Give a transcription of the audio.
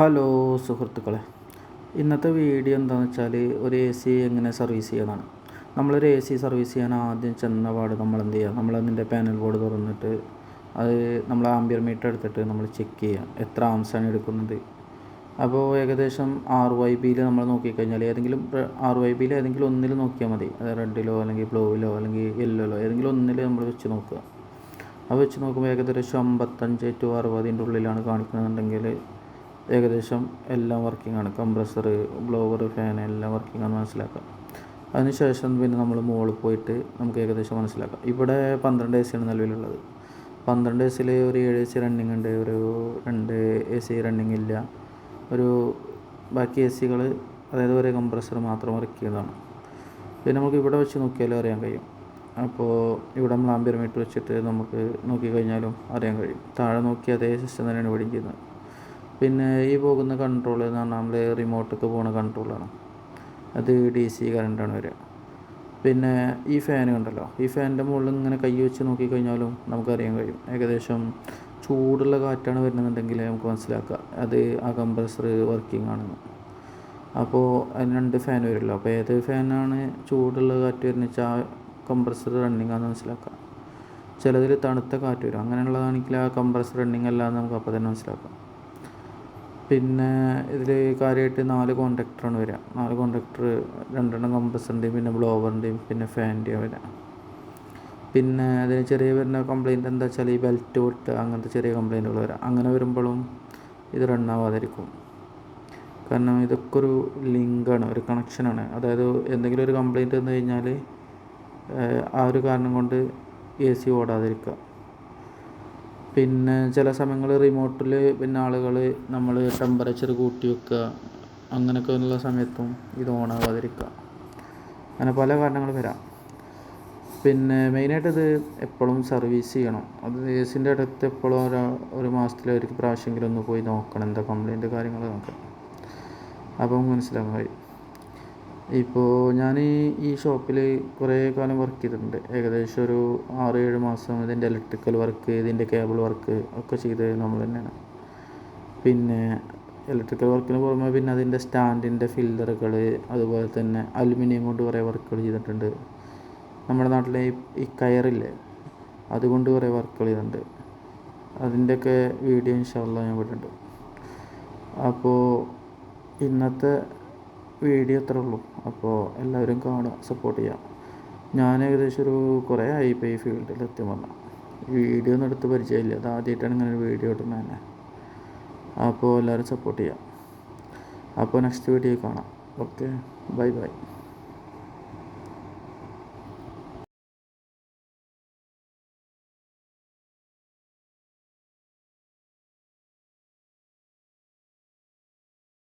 Hello സുഹൃത്തുക്കളെ. ഇന്നത്തെ video എന്താണെന്ന് വെച്ചാൽ ഒരു എ സി എങ്ങനെ സർവീസ് ചെയ്യാനാണ് നമ്മളൊരു എ സി സർവീസ് ചെയ്യാൻ ആദ്യം ചെന്ന പാട് നമ്മൾ എന്ത് ചെയ്യുക നമ്മൾ അതിന്റെ പാനൽ ബോർഡ് തുറന്നിട്ട് അത് നമ്മൾ ആംബിയർ മീറ്റർ എടുത്തിട്ട് നമ്മൾ ചെക്ക് ചെയ്യുക എത്ര ആംസാണ് എടുക്കുന്നത്. അപ്പോൾ ഏകദേശം ആറ് വൈ ബിയിൽ നമ്മൾ നോക്കിക്കഴിഞ്ഞാൽ ഏതെങ്കിലും ആറ് വൈ ബിയിൽ ഏതെങ്കിലും ഒന്നിൽ നോക്കിയാൽ മതി. അത് റെഡിലോ അല്ലെങ്കിൽ ബ്ലൂവിലോ അല്ലെങ്കിൽ യെല്ലോയിലോ ഏതെങ്കിലും ഒന്നിൽ നമ്മൾ വെച്ച് നോക്കുക. അത് വെച്ച് നോക്കുമ്പോൾ ഏകദേശം അമ്പത്തഞ്ച് ടു അറുപതിന്റെ ഉള്ളിലാണ് കാണിക്കുന്നുണ്ടെങ്കിൽ ഏകദേശം എല്ലാം വർക്കിംഗ് ആണ്. കംപ്രസർ ബ്ലോവർ ഫാൻ എല്ലാം വർക്കിംഗ് ആണ് മനസ്സിലാക്കാം. അതിനുശേഷം പിന്നെ നമ്മൾ മുകളിൽ പോയിട്ട് നമുക്ക് ഏകദേശം മനസ്സിലാക്കാം. ഇവിടെ പന്ത്രണ്ട് എ സിയാണ് നിലവിലുള്ളത്. പന്ത്രണ്ട് എ സിയിൽ ഒരു ഏഴ് എ സി റണ്ണിങ് ഉണ്ട് ഒരു രണ്ട് എ സി റണ്ണിങ് ഇല്ല. ഒരു ബാക്കി എ സികൾ അതായത് ഒരു കംപ്രസർ മാത്രം വർക്ക് ചെയ്യുന്നതാണ്. പിന്നെ നമുക്ക് ഇവിടെ വെച്ച് നോക്കിയാലും അറിയാൻ കഴിയും. അപ്പോൾ ഇവിടെ നമ്മൾ ആംബിയർ മീറ്റർ വെച്ചിട്ട് നമുക്ക് നോക്കിക്കഴിഞ്ഞാലും അറിയാൻ കഴിയും. താഴെ നോക്കി അതേ സിസ്റ്റം തന്നെയാണ് ഇവിടെയും ചെയ്യുന്നത് പിന്നെ ഈ പോകുന്ന കൺട്രോൾ എന്ന് പറഞ്ഞാൽ നമ്മൾ റിമോട്ടൊക്കെ പോകുന്ന കൺട്രോളാണ് അത് ഡി സി കറണ്ടാണ് വരിക. പിന്നെ ഈ ഫാൻ ഉണ്ടല്ലോ ഈ ഫാനിന്റെ മുകളിൽ ഇങ്ങനെ കൈ വെച്ച് നോക്കിക്കഴിഞ്ഞാലും നമുക്കറിയാൻ കഴിയും. ഏകദേശം ചൂടുള്ള കാറ്റാണ് വരുന്നതെന്നുണ്ടെങ്കിൽ നമുക്ക് മനസ്സിലാക്കാം. അത് ആ കംപ്രസർ വർക്കിംഗ് ആണെന്ന്. അപ്പോൾ അതിന് രണ്ട് ഫാൻ വരുമല്ലോ അപ്പോൾ ഏത് ഫാനാണ് ചൂടുള്ള കാറ്റ് വരുന്നത് വെച്ചാൽ ആ കംപ്രസർ റണ്ണിങ് ആണെന്ന് മനസ്സിലാക്കാം. ചിലതിൽ തണുത്ത കാറ്റ് വരും. അങ്ങനെയുള്ളതാണെങ്കിൽ ആ കംപ്രസർ റണ്ണിങ് അല്ല എന്ന് നമുക്ക് അപ്പോൾ തന്നെ മനസ്സിലാക്കാം. പിന്നെ ഇതിൽ കാര്യമായിട്ട് നാല് കോണ്ടക്ടറാണ് വരിക നാല് കോണ്ടക്ടർ രണ്ടെണ്ണം കംപ്രസറിന്റെയും പിന്നെ ബ്ലോവറിന്റെയും പിന്നെ ഫാനിന്റെയും വരിക പിന്നെ അതിന് ചെറിയ വരുന്ന കംപ്ലൈന്റ് എന്താ വെച്ചാൽ ഈ ബെൽറ്റ് പൊട്ട് അങ്ങനത്തെ ചെറിയ കംപ്ലൈന്റുകൾ വരാം. അങ്ങനെ വരുമ്പോഴും ഇത് റണ്ണാവാതിരിക്കും കാരണം ഇതൊക്കെ ഒരു ലിങ്കാണ് ഒരു കണക്ഷനാണ് അതായത് എന്തെങ്കിലും ഒരു കംപ്ലൈന്റ് വന്നു കഴിഞ്ഞാൽ ആ ഒരു കാരണം കൊണ്ട് എ സി ഓടാതിരിക്കുക പിന്നെ ചില സമയങ്ങളിൽ റിമോട്ടിൽ പിന്നെ ആളുകൾ നമ്മൾ ടെമ്പറേച്ചർ കൂട്ടി വെക്കുക അങ്ങനെയൊക്കെ ഉള്ള സമയത്തും ഇത് ഓണാകാതിരിക്കുക അങ്ങനെ പല കാരണങ്ങൾ വരാം. പിന്നെ മെയിനായിട്ട് ഇത് എപ്പോഴും സർവീസ് ചെയ്യണം. അത് എ സിന്റെ അടുത്ത് എപ്പോഴും ഒരു ഒരു മാസത്തിൽ ഒരു പ്രാവശ്യമെങ്കിലും ഒന്ന് പോയി നോക്കണം. എന്താ കംപ്ലൈന്റ് കാര്യങ്ങൾ നോക്കണം അപ്പം മനസ്സിലാക്കാൻ കഴിയും ഇപ്പോൾ ഞാൻ ഈ ഷോപ്പിൽ കുറേ കാലം വർക്ക് ചെയ്തിട്ടുണ്ട്. ഏകദേശം ഒരു ആറ് ഏഴ് മാസം ഇതിന്റെ ഇലക്ട്രിക്കൽ വർക്ക് ഇതിന്റെ കേബിൾ വർക്ക് ഒക്കെ ചെയ്തത് നമ്മൾ തന്നെയാണ്. പിന്നെ ഇലക്ട്രിക്കൽ വർക്കിന് പുറമെ പിന്നെ അതിന്റെ സ്റ്റാൻഡിന്റെ ഫില്ലറുകൾ അതുപോലെ തന്നെ അലുമിനിയം കൊണ്ട് കുറേ വർക്കുകൾ ചെയ്തിട്ടുണ്ട്. നമ്മുടെ നാട്ടിലെ ഈ കയറില്ലേ അതുകൊണ്ട് കുറേ വർക്കുകൾ ചെയ്തിട്ടുണ്ട്. അതിന്റെയൊക്കെ വീഡിയോ ഇൻഷാല്ല ഞാൻ വിട്ടിട്ടുണ്ട് അപ്പോൾ ഇന്നത്തെ വീഡിയോ അത്രേ ഉള്ളൂ. അപ്പോൾ എല്ലാവരും കാണുക സപ്പോർട്ട് ചെയ്യാം ഞാൻ ഏകദേശം ഒരു കുറേ ആയി ഇപ്പോൾ ഈ ഫീൽഡിൽ എത്തി വന്ന. വീഡിയോ ഒന്നും എടുത്ത് പരിചയമില്ല. അത് ആദ്യമായിട്ടാണ് ഇങ്ങനെ ഒരു വീഡിയോ ഇടുന്നത് തന്നെ. അപ്പോൾ എല്ലാവരും സപ്പോർട്ട് ചെയ്യാം അപ്പോൾ നെക്സ്റ്റ് വീഡിയോ കാണാം. Okay bye bye